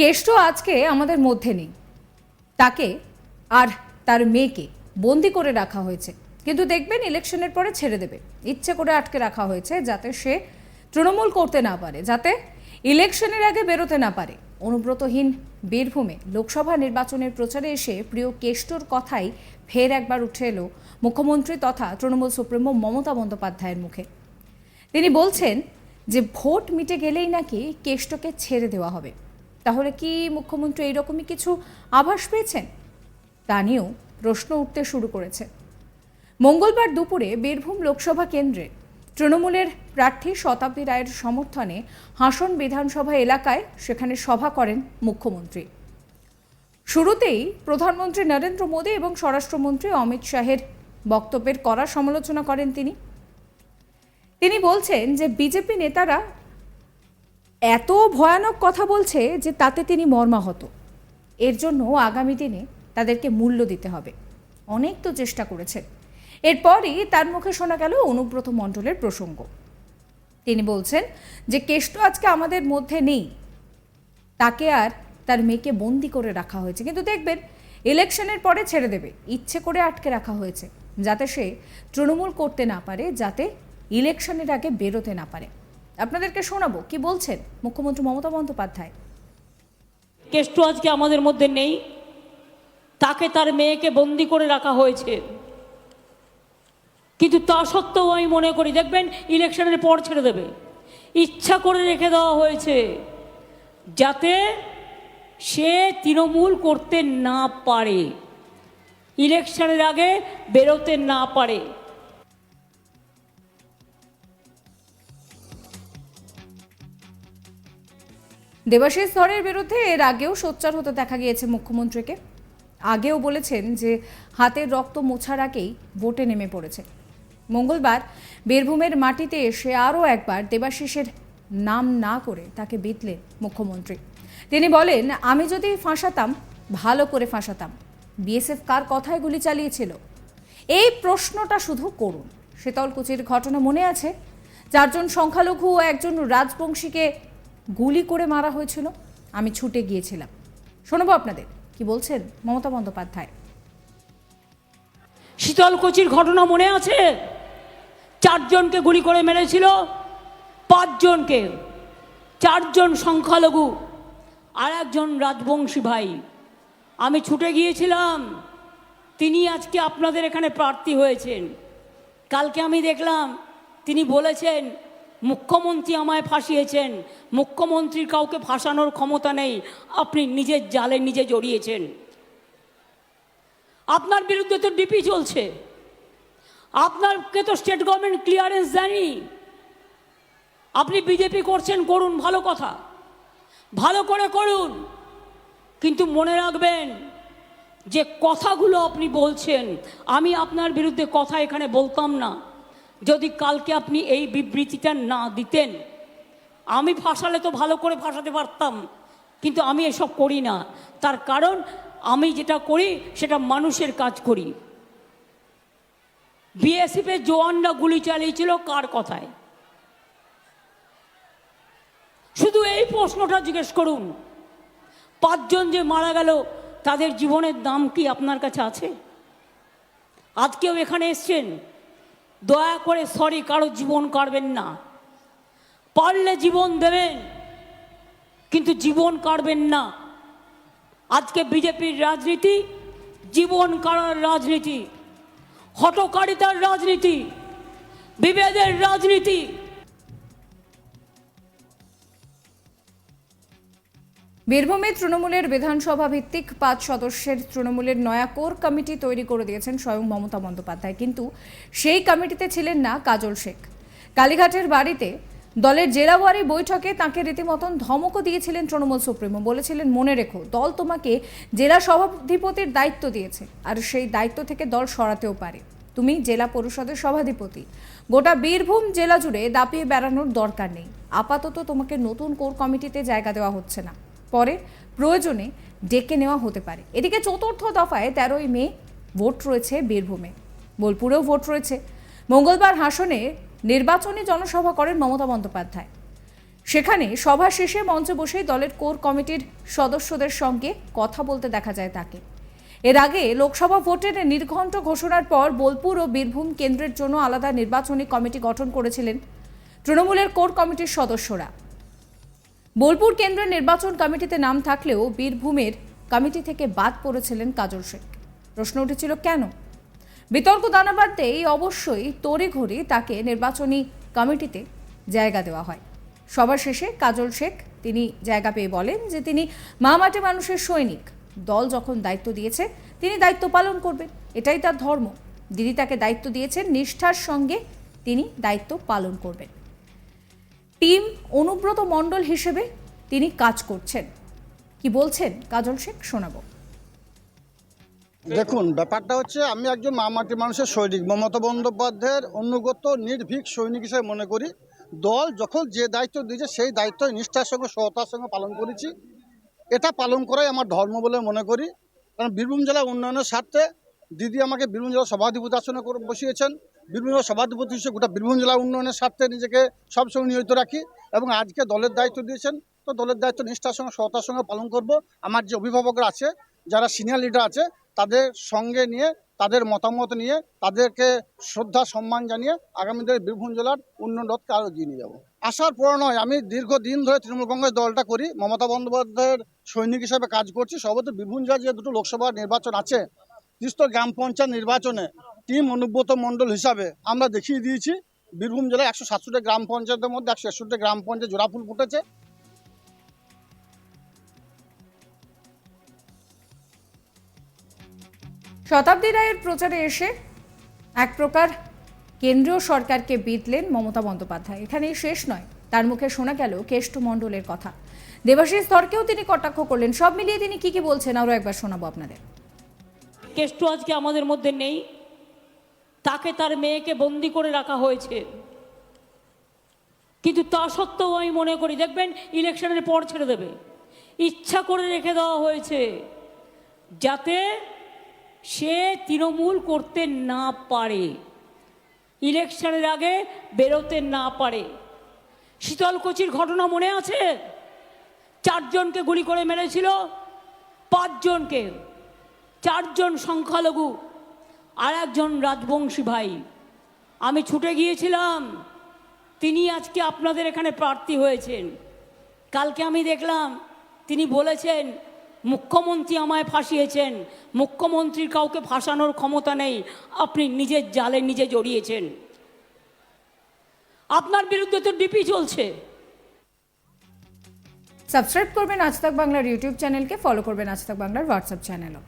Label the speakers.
Speaker 1: কেষ্ট আজকে আমাদের মধ্যে নেই। তাকে আর তার মেয়েকে বন্দি করে রাখা হয়েছে। কিন্তু দেখবেন ইলেকশনের পরে ছেড়ে দেবে। ইচ্ছে করে আটকে রাখা হয়েছে যাতে সে তৃণমূল করতে না পারে, যাতে ইলেকশনের আগে বেরোতে না পারে। অনুব্রতহীন বীরভূমে লোকসভা নির্বাচনের প্রচারে এসে প্রিয় কেষ্টর কথাই ফের একবার উঠে এলো মুখ্যমন্ত্রী তথা তৃণমূল সুপ্রিমো মমতা বন্দ্যোপাধ্যায়ের মুখে। তিনি বলছেন যে ভোট মিটে গেলেই নাকি কেষ্টকে ছেড়ে দেওয়া হবে। তাহলে কি মুখ্যমন্ত্রী এইরকমই কিছু আভাস পেয়েছেন? তা নিয়েও প্রশ্ন উঠতে শুরু করেছে। মঙ্গলবার দুপুরে বীরভূম লোকসভা কেন্দ্রে তৃণমূলের প্রার্থী শতাব্দী রায়ের সমর্থনে হাসন বিধানসভা এলাকায় সেখানে সভা করেন মুখ্যমন্ত্রী। শুরুতেই প্রধানমন্ত্রী নরেন্দ্র মোদী এবং স্বরাষ্ট্রমন্ত্রী অমিত শাহের বক্তব্যের কড়া সমালোচনা করেন তিনি। তিনি বলছেন যে বিজেপি নেতারা এত ভয়ানক কথা বলছে যে তাতে তিনি মর্মাহত। এর জন্য আগামী দিনে তাদেরকে মূল্য দিতে হবে। অনেক তো চেষ্টা করেছেন এরপরই তার মুখে শোনা গেল অনুব্রত মণ্ডলের প্রসঙ্গ। তিনি বলছেন যে কেষ্ট আজকে আমাদের মধ্যে নেই। তাকে আর তার মেয়েকে বন্দি করে রাখা হয়েছে। কিন্তু দেখবেন, ইলেকশনের পরে ছেড়ে দেবে। ইচ্ছে করে আটকে রাখা হয়েছে। যাতে সে তৃণমূল করতে না পারে, যাতে ইলেকশনের আগে বেরোতে না পারে। আপনাদেরকে শোনাবো, কি বলছেন মুখ্যমন্ত্রী মমতা বন্দ্যোপাধ্যায়?
Speaker 2: কেষ্ট আজকে আমাদের মধ্যে নেই। তাকে তার মেয়েকে বন্দি করে রাখা হয়েছে। কিন্তু তা সত্ত্বেও আমি মনে করি, দেখবেন ইলেকশনের পর ছেড়ে দেবে। ইচ্ছা করে রেখে দেওয়া হয়েছে যাতে সে তৃণমূল করতে না পারে। ইলেকশনের আগে বেরোতে না পারে।
Speaker 1: দেবাশিস ধরের বিরুদ্ধে এর আগেও সোচ্চার হতে দেখা গিয়েছে মুখ্যমন্ত্রীকে। আগেও বলেছেন যে হাতের রক্ত মোছার আগেই ভোটে নেমে পড়েছে। মঙ্গলবার বীরভূমের মাটিতে এসে আরও একবার দেবাশিসের নাম না করে তাকে বিতলেন মুখ্যমন্ত্রী। তিনি বলেন, আমি যদি ফাঁসাতাম, ভালো করে ফাঁসাতাম। বিএসএফ কার কথায় গুলি চালিয়েছিল? এই প্রশ্নটা শুধু করুন। শীতলকুচির ঘটনা মনে আছে? চারজন সংখ্যালঘু ও একজন রাজবংশীকে গুলি করে মারা হয়েছিল, আমি ছুটে গিয়েছিলাম। শোনাবো আপনাদের, কি বলছেন মমতা বন্দ্যোপাধ্যায়?
Speaker 2: শীতলকুচির ঘটনা মনে আছে? চারজনকে গুলি করে মেরেছিল, পাঁচজনকে, চারজন সংখ্যালঘু আর একজন রাজবংশী ভাই। আমি ছুটে গিয়েছিলাম, তিনি আজকে আপনাদের এখানে প্রার্থী হয়েছেন। কালকে আমি দেখলাম, তিনি বলেছেন মুখ্যমন্ত্রী আমায় ফাঁসিয়েছেন। মুখ্যমন্ত্রীর কাউকে ফাঁসানোর ক্ষমতা নেই। আপনি নিজের জালে নিজে জড়িয়েছেন। আপনার বিরুদ্ধে তো ডিপি চলছে। আপনাকে তো স্টেট গভর্নমেন্ট ক্লিয়ারেন্স দেয়নি। আপনি বিজেপি করছেন, করুন, ভালো কথা। ভালো করে করুন। কিন্তু মনে রাখবেন, যে কথাগুলো আপনি বলছেন, আমি আপনার বিরুদ্ধে কথা এখানে বলতাম না। যদি কালকে আপনি এই বিবৃতিটা না দিতেন, আমি ফাঁসালে তো ভালো করে ফাঁসাতে পারতাম, কিন্তু আমি এসব করি না। তার কারণ, আমি যেটা করি, সেটা মানুষের কাজ করি। বিএসএফের জওয়ানরা গুলি চালিয়েছিল কার কথায়? শুধু এই প্রশ্নটা জিজ্ঞেস করুন, পাঁচজন যে মারা গেল, তাদের জীবনের দাম কি আপনার কাছে আছে? আজকেও এখানে এসছেন দয়া করে সরি, কারও জীবন কাটবেন না। পারলে জীবন দেবেন, কিন্তু জীবন কাটবেন না। আজকে বিজেপির রাজনীতি, জীবন কাড়ার রাজনীতি হটকারিতার রাজনীতি, বিভেদের রাজনীতি
Speaker 1: বীরভূমে তৃণমূলের বিধানসভা ভিত্তিক পাঁচ সদস্যের তৃণমূলের নয়া কোর কমিটি তৈরি করে দিয়েছেন স্বয়ং মমতা বন্দ্যোপাধ্যায়। কিন্তু সেই কমিটিতে ছিলেন না কাজল শেখ। কালীঘাটের বাড়িতে দলের জেলাওয়ারি বৈঠকে তাকে রীতিমতন ধমকও দিয়েছিলেন তৃণমূল সুপ্রিমো। বলেছিলেন, মনে রেখো, দল তোমাকে জেলা সভাধিপতির দায়িত্ব দিয়েছে, আর সেই দায়িত্ব থেকে দল সরাতেও পারে। তুমি জেলা পরিষদের সভাধিপতি। গোটা বীরভূম জেলা জুড়ে দাপিয়ে বেড়ানোর দরকার নেই। আপাতত তোমাকে নতুন কোর কমিটিতে জায়গা দেওয়া হচ্ছে না। পরে প্রয়োজনে ডেকে নেওয়া হতে পারে। এদিকে চতুর্থ দফায় তেরোই মে ভোট রয়েছে বীরভূমে। বোলপুরেও ভোট রয়েছে। মঙ্গলবার হাসনে নির্বাচনী জনসভা করেন মমতা বন্দ্যোপাধ্যায়। সেখানে সভা শেষে মঞ্চে বসেই দলের কোর কমিটির সদস্যদের সঙ্গে কথা বলতে দেখা যায় তাকে। এর আগে লোকসভা ভোটের নির্ঘণ্ট ঘোষণার পর বোলপুর ও বীরভূম কেন্দ্রের জন্য আলাদা নির্বাচনী কমিটি গঠন করেছিলেন তৃণমূলের কোর কমিটির সদস্যরা। বোলপুর কেন্দ্রের নির্বাচন কমিটিতে নাম থাকলেও বীরভূমের কমিটি থেকে বাদ পড়েছিলেন কাজল শেখ। প্রশ্ন উঠেছিল কেন? বিতর্ক দানা বাঁধতেই অবশ্যই তড়িঘড়ি তাকে নির্বাচনী কমিটিতে জায়গা দেওয়া হয়। সবার শেষে কাজল শেখ তিনি জায়গা পেয়ে বলেন যে তিনি মামাটি মানুষের সৈনিক। দল যখন দায়িত্ব দিয়েছে, তিনি দায়িত্ব পালন করবেন। এটাই তার ধর্ম। দিদি তাকে দায়িত্ব দিয়েছেন, নিষ্ঠার সঙ্গে তিনি দায়িত্ব পালন করবেন। টিম অনুব্রত মণ্ডল হিসেবে তিনি কাজ করছেন। কি বলছেন কাজল শেখ? শোনাবো।
Speaker 3: দেখুন, ব্যাপারটা হচ্ছে আমি একজন মামাটি মানুষের সৈনিক, মমতা বন্দ্যোপাধ্যায়ের অনুগত, নির্ভীক সৈনিক হিসেবে মনে করি। দল যখন যে দায়িত্ব দিয়েছে, সেই দায়িত্ব নিষ্ঠার সঙ্গে সহতার সঙ্গে পালন করেছি। এটা পালন করাই আমার ধর্ম বলে মনে করি। কারণ বীরভূম জেলা উন্নয়নের স্বার্থে দিদি আমাকে বীরভূম জেলা সভাধিপতি আসনে বসিয়েছেন। জেলা সভাধিপতি হিসেবে গোটা বীরভূম জেলা উন্নয়নের স্বার্থে নিজেকে সবসময় নিয়োজিত রাখি এবং আজকে দলের দায়িত্ব দিয়েছেন। তো দলের দায়িত্ব নিষ্ঠার সঙ্গে সহতার সঙ্গে পালন করব। আমার যে অভিভাবকরা আছে, যারা সিনিয়র লিডার আছে, তাদের সঙ্গে নিয়ে, তাদের মতামত নিয়ে, তাদেরকে শ্রদ্ধা, সম্মান জানিয়ে আগামী দিনে বীরভূম জেলার উন্নয়ন রথকে আরও এগিয়ে নিয়ে যাব। আসার পর নয়, আমি দীর্ঘদিন ধরে তৃণমূল কংগ্রেস দলটা করি। মমতা বন্দ্যোপাধ্যায়ের সৈনিক হিসেবে কাজ করছি। সর্বত বীরভূম জেলার যে দুটো লোকসভা নির্বাচন আছে, তিস্ত গ্রাম পঞ্চায়েত নির্বাচনে টিম অনুব্রত মণ্ডল হিসাবে আমরা দেখিয়ে দিয়েছি। বীরভূম জেলায় একশো সাতষট্টি গ্রাম পঞ্চায়েতের মধ্যে একশো একষট্টি গ্রাম পঞ্চায়েত জোড়াফুল ফুটেছে।
Speaker 1: শতাব্দী রায়ের প্রচারে এসে এক প্রকার কেন্দ্রীয় সরকারকে বিতলেন মমতা বন্দ্যোপাধ্যায়। এখানেই শেষ নয় তার মুখে শোনা গেল কেষ্ট মণ্ডলের কথা। দেবাশিস ধরকেও তিনি কটাক্ষ করলেন। সব মিলিয়ে তিনি কি কি বলছেন আরও একবার শোনাবো আপনাদের।
Speaker 2: কেষ্ট আজকে আমাদের মধ্যে নেই। তাকে তার মেয়েকে বন্দি করে রাখা হয়েছে। কিন্তু তা সত্ত্বেও আমি মনে করি, দেখবেন ইলেকশনের পর ছেড়ে দেবে। ইচ্ছা করে রেখে দেওয়া হয়েছে যাতে সে তৃণমূল করতে না পারে। ইলেকশনের আগে বেরোতে না পারে। শীতলকুচির ঘটনা মনে আছে? চারজনকে গুলি করে মেরেছিল, পাঁচজনকে। চারজন সংখ্যালঘু। আর একজন রাজবংশী ভাই। আমি ছুটে গিয়েছিলাম। তিনি আজকে আপনাদের এখানে প্রার্থী হয়েছেন। কালকে আমি দেখলাম, তিনি বলেছেন, মুখ্যমন্ত্রী আমায় ফাঁসিয়েছেন। মুখ্যমন্ত্রীর কাউকে ফাঁসানোর ক্ষমতা নেই। আপনি নিজের জালে নিজে জড়িয়েছেন। আপনার বিরুদ্ধে তো ডিপি চলছে।
Speaker 1: সাবস্ক্রাইব করবেন আজ বাংলার ইউটিউব চ্যানেলকে। ফলো করবেন আজ বাংলার হোয়াটসঅ্যাপ চ্যানেলও।